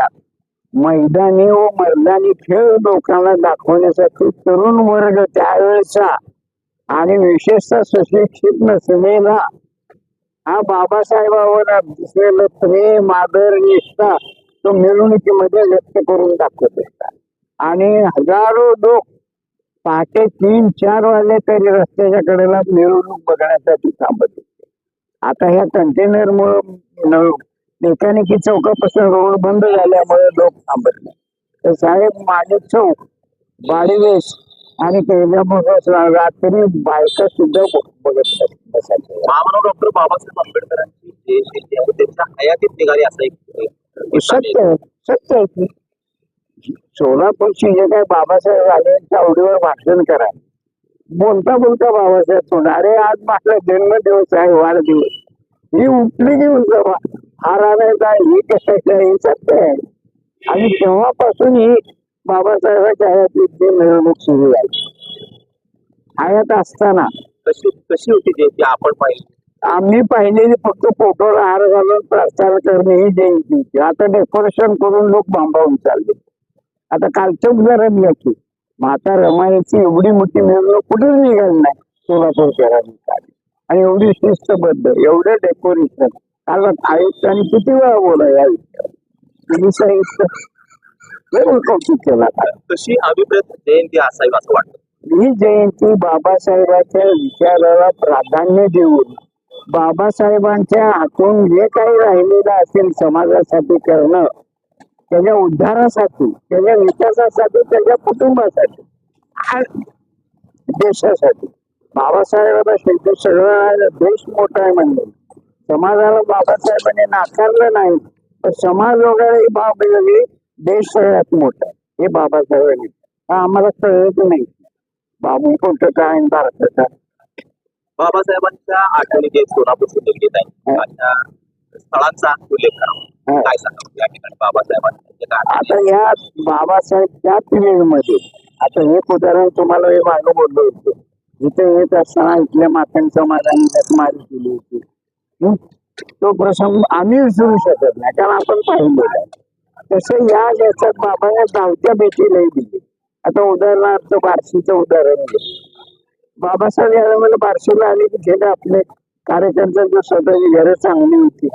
महिन्यात मैदानी व मैदानी खेळ लोकांना दाखवण्यासाठी तरुण वर्ग त्यावेळेचा आणि विशेषतः सुशिक्षित नसलेला हा बाबासाहेबांवर दिसलेलं प्रेम आदर निष्ठा तो मिरवणुकीमध्ये व्यक्त करून दाखवत असतात आणि हजारो लोक पहाटे तीन चार वाजले तरी रस्त्याच्या कडेला मिरवणूक बघण्यासाठी थांबत होते. आता ह्या कंटेनर मुळे मेकॅनिकी चौकापासून रोड बंद झाल्यामुळे लोक नाही. तर साहेब माझे चौक बाडीवेस आणि रात्री बायका सुद्धा बघत महामानव डॉक्टर बाबासाहेब आंबेडकरांची त्यांच्या हयातीत निघाली असं एक. सत्य आहे सत्य आहे की. सोलापूरची जे काय बाबासाहेब आले आवडीवर भाषण करा. बोलता बोलता बाबासाहेब अरे आज माझा जन्मदिवस आहे वाढदिवस. ही उठली की उलटा हार आणायचा ही कशाचा हे सत्य. आहे आणि तेव्हापासून ही बाबासाहेबांच्या हयातीतली मिरवणूक सुरू झाली. हयात असताना कशी कशी होती जयंती आपण पाहिली? आम्ही पाहिलेली फक्त फोटोला हार घालून प्रचार करणे ही जयंती. आता डेकोरेशन करून लोक बांबावून चालले. आता कालच्या उदाहरण घ्या की माता रमाईची एवढी मोठी मिरवणूक कुठेच निघाली नाही. सोलापूर शहरात. आणि एवढी शिस्तबद्ध एवढं डेकोरेशन काल आयुक्तांनी किती वेळा बोला या विषयावर? पोलीस आयुक्त लय कौतुक केला. कशी अभिप्रेत जयंती असावी असं वाटतं. ही जयंती बाबासाहेबांच्या विचाराला प्राधान्य देऊन बाबासाहेबांच्या हातून जे काही राहिलेलं असेल समाजासाठी करणं त्याच्या उद्धारासाठी त्याच्या विकासासाठी त्याच्या कुटुंबासाठी देशासाठी. बाबासाहेबांना शेवटी सगळं देश मोठा आहे म्हणजे समाजाला बाबासाहेबांनी नाकारलं नाही पण समाज वगैरे ही बाब वेगळी देश सगळ्यात मोठा आहे हे बाबासाहेबांनी. हा आम्हाला कळत नाही. बाबू कोणतं काय भारताचा? बाबासाहेबांच्या आठवणी जे सोलापूर सुद्धा आहे. अशा स्थळांचा उल्लेख करावा. काय सांगा या ठिकाणी बाबासाहेबांच्या जे काय आता या बाबासाहेब त्या पिरियडमध्ये आता एक उदाहरण तुम्हाला हे मागं बोललो होतो. इथे येत असताना इथल्या माथान समाजाने लकमारी केली होती. तो प्रसंग आम्ही विसरू शकत नाही कारण आपण पाहिलेला आहे तसं या याच्यात बाबाने धावत्या भेटीलाही दिली. आता उदाहरणार्थ बार्शीचं उदाहरण दिलं बाबासाहेब याला मला बार्शीला आले की गेले आपले कार्यकर्त्यांची स्वतःची घरं चांगली होती.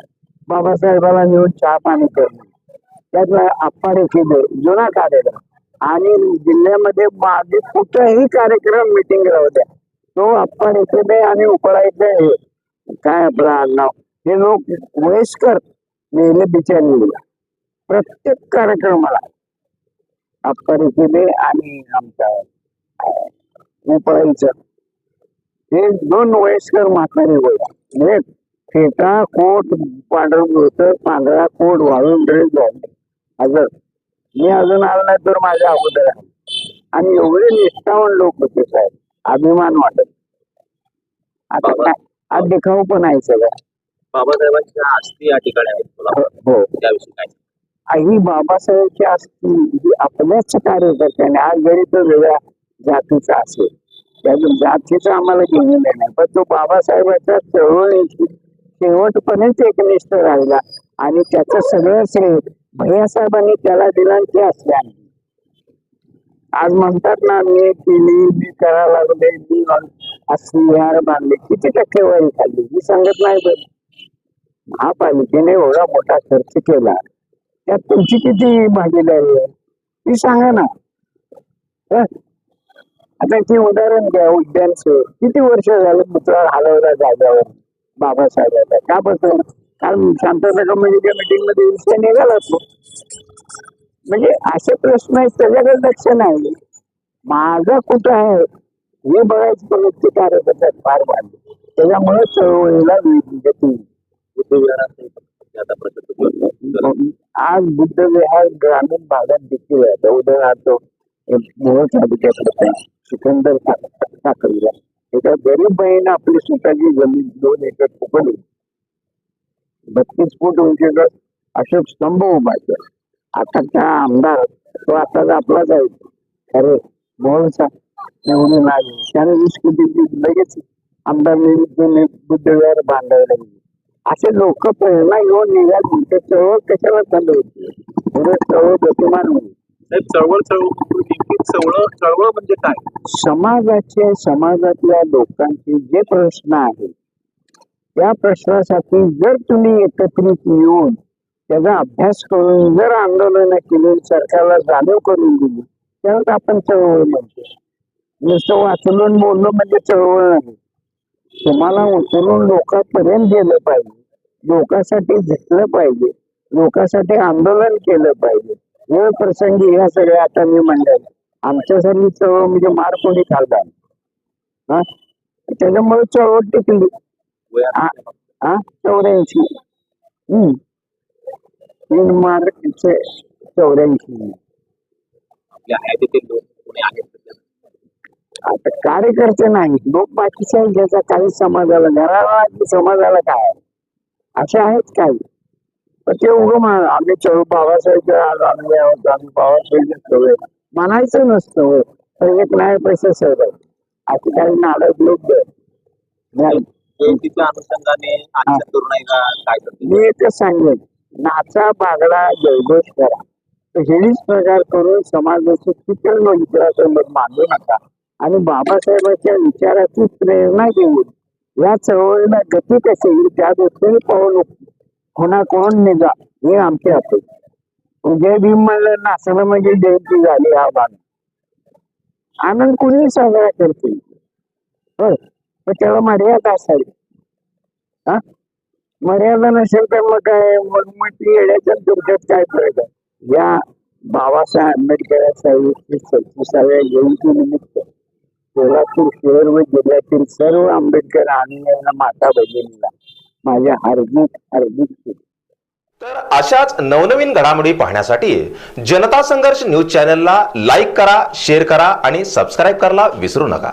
बाबासाहेबाला नेऊन चहा पाणी करणं त्यातला आप्पाडे केले जुना कार्यक्रम. आणि जिल्ह्यामध्ये मागे कुठेही कार्यक्रम मिटिंग राहू द्या. तो आप्पाडे केले आणि उकळायचे हे काय आपलं आडनाव? हे लोक वयस्कर नेले बिचारी प्रत्येक कार्यक्रमाला केले आणि आमचा उपळायचं हे दोन वयस्कर म्हातारे गोळ्या म्हणजे फेटा कोट पांढरं होतं पांढरा कोट वाळून ड्रेस घालले हजर मी अजून आलो नाही तर माझ्या अगोदर आहे. आणि एवढे निष्ठावान लोक होते साहेब. अभिमान वाटत. आता आज देखाव पण आहे सगळं. बाबासाहेबांच्या या ठिकाणी आहेत हो त्याविषयी काय? आई बाबासाहेबची असती ही आपल्याच कार्यकर्त्याने आज जरी तो वेगळ्या जातीचा असेल त्या जातीचं आम्हाला घेऊन नाही. पण तो बाबासाहेबाच्या चळवळीची शेवटपर्यंत एकनिष्ठ राहिला आणि त्याचं सगळं श्रेय भैयासाहेबांनी त्याला दिलं ते असल्याने आज म्हणतात ना मी केली मी करा लागले मी अशी हार बांधले किती टक्केवारी खाल्ली? मी सांगत नाही पण महापालिकेने एवढा मोठा खर्च केला. त्यात तुमची किती भागीदारी आहे? ती सांगा ना. आता ती उदाहरण घ्या उद्यानच किती वर्ष झालं पुतळा हलवला जाग्यावर बाबासाहेबांचा का बसून कारण शांतता कमिटीच्या मिटिंगमध्ये विषय निघाला तो. म्हणजे असे प्रश्न आहेत त्याच्याकडे लक्ष नाही. माझा कुठं आहे? हे बघायची प्रवृत्ती कार्यकर्त्यात फार वाढली. त्याच्यामुळे चळवळीला प्रसिद्ध आज बुद्ध विहार ग्रामीण भागात देखील आहे. उदाहरणार्थ मोहोळ तालुक्यात सिकंदर साखरीला एका गरीब बहीण आपली स्वतःची जमीन दोन एकर फुकली बत्तीस फूट उंचीवर अशोक स्तंभ उभा आता त्या आमदार तो आता आपलाच आहे. खरे मोहोळचा निवडून आले त्याने वीस कोटी लगेच आमदार निवडून बुद्ध विहार बांधायला गेले असे लोक प्रेरणा घेऊन निघाली. तर चळवळ कशाला चालू होती? चळवळ गतिमान होईल साहेब चळवळ चळवळ चळवळ चळवळ म्हणजे काय? समाजाचे समाजातल्या लोकांचे जे प्रश्न आहेत त्या प्रश्नासाठी जर तुम्ही एकत्रित येऊन त्याचा अभ्यास करून जर आंदोलन केली सरकारला जाणीव करून दिली त्यावेळेस आपण चळवळ म्हणतो. नुसतं वाचून बोलणं म्हणजे चळवळ नाही तुम्हाला उचलून लोकांपर्यंत गेलं पाहिजे. लोकांसाठी झटलं पाहिजे. लोकांसाठी आंदोलन केलं पाहिजे. हे प्रसंगी ह्या सगळ्या आता मी म्हणलं. आमच्यासाठी चळवळ म्हणजे मार कोणी खाल्ला? हा? त्याच्यामुळे चळवळ टिकली. हा हा चौऱ्याऐंशी. हम्म. तीन मार्च चौऱ्याऐंशी. लोक आहेत कार्यकर्ते नाही लोक बाकीच्या ज्याचा काही समाजाला घराला की समाजाला काय? असे आहेत काही. पण ते उगं म्हण आम्ही चळू बाबासाहेब आज आम्ही आहोत आम्ही बाबासाहेब म्हणायचं नसतं हो. तर एक नाही पैसे सर असे काही नाटक लोक जयंतीच्या अनुषंगाने मी एकच सांगेन. नाचा बागडा जयघोष करा. तर हेच प्रकार करून समाजाचे चित्र इतरासमोर मांडू नका. आणि बाबासाहेबांच्या विचाराची प्रेरणा घेऊन या चळवळीला गती कशी येईल त्या दृष्टीने पाऊल कोणाकोण निघा हे आमचे असेल जय भीम म्हणलं नाचणं म्हणजे जयंती झाली हा भाग. आनंद कुणी साजरा करते? होय पण त्याला मर्यादा असावी. हा? मर्यादा नसेल तर मग काय मग येण्याच्या दुर्गत काय फरक या बाबासाहेब आंबेडकर साहेब सव्वीसाव्या जयंती निमित्त सोलापूर शहर व जिल्ह्यातील सर्व आंबेडकर आणि माता भगिनीला माझ्या हार्दिक हार्दिक तर अशाच नवनवीन घडामोडी पाहण्यासाठी जनता संघर्ष न्यूज चॅनलला लाईक करा शेअर करा आणि सबस्क्राईब करायला विसरू नका.